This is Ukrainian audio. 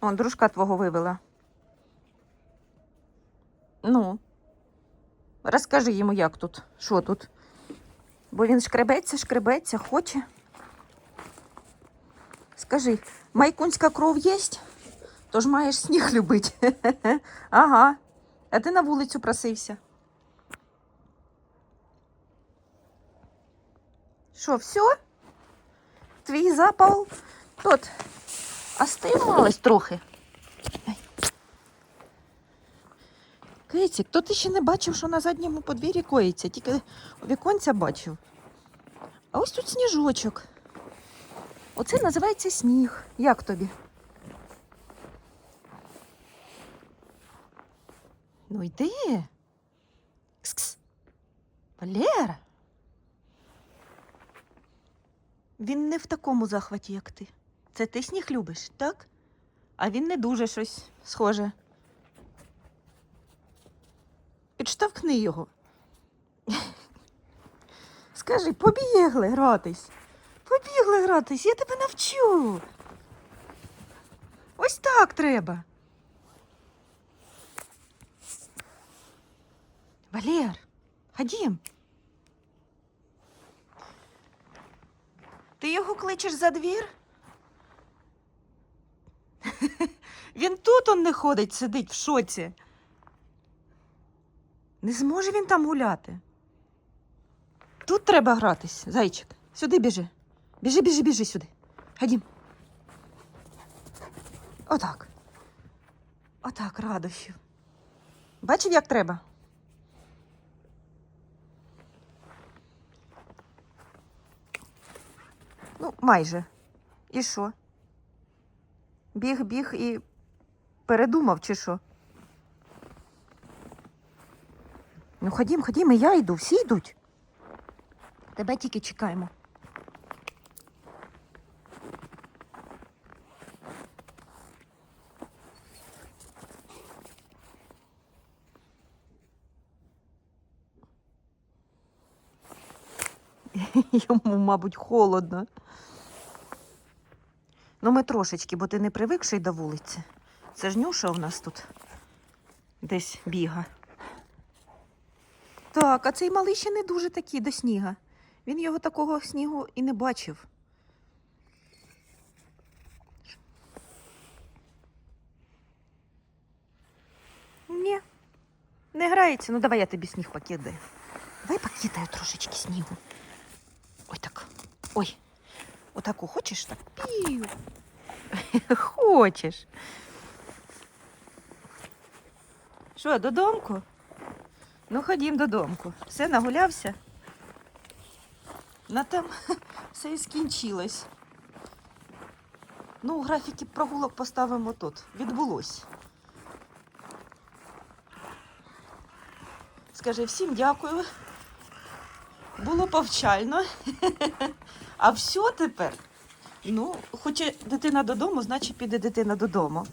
Он, дружка твого вивела. Ну, розкажи йому, як тут, що тут. Бо він шкребеться, шкребеться, хоче. Скажи, майкунська кров єсть? Тож маєш сніг любити. Ага. А ти на вулицю просився. Що, все? Твій запал тут остив малось трохи. Кицік, то ти ще не бачив, що на задньому подвір'ї коїться, тільки віконця бачив. А ось тут сніжочок. Оце називається сніг. Як тобі? Ну йди. Кс-кс. Валера. Він не в такому захваті, як ти. Це ти сніг любиш, так? А він не дуже щось схоже. Підштовхни його. Скажи, побігли гратись. Побігли гратись, я тебе навчу. Ось так треба. Валер, ходім. Ти його кличеш за двір? Він тут он не ходить, сидить в шоці. Не зможе він там гуляти. Тут треба гратись, зайчик. Сюди біжи. Біжи, біжи, біжи сюди. Ходім. Отак. Отак, радощів. Бачив, як треба? Ну, майже. І що? Біг, біг і передумав, чи що? Ну, ходім, ходім, і я йду, всі йдуть. Тебе тільки чекаємо. Йому, мабуть, холодно. Ну, ми трошечки, бо ти не привикший до вулиці. Це ж Нюша у нас тут десь біга. Так, а цей малий ще не дуже такий до сніга. Він його такого снігу і не бачив. Ні, не грається. Ну давай я тобі сніг покидаю. Давай покидаю трошечки снігу. Ой так. Ой. Отаку хочеш так? Пів. Хочеш. Що, додомку? Ну, ходім додомку. Все нагулявся. На там все і скінчилось. Ну, графіки прогулок поставимо тут. Відбулось. Скажи всім дякую. Було повчально. А все тепер. Ну, хоче дитина додому, значить піде дитина додому.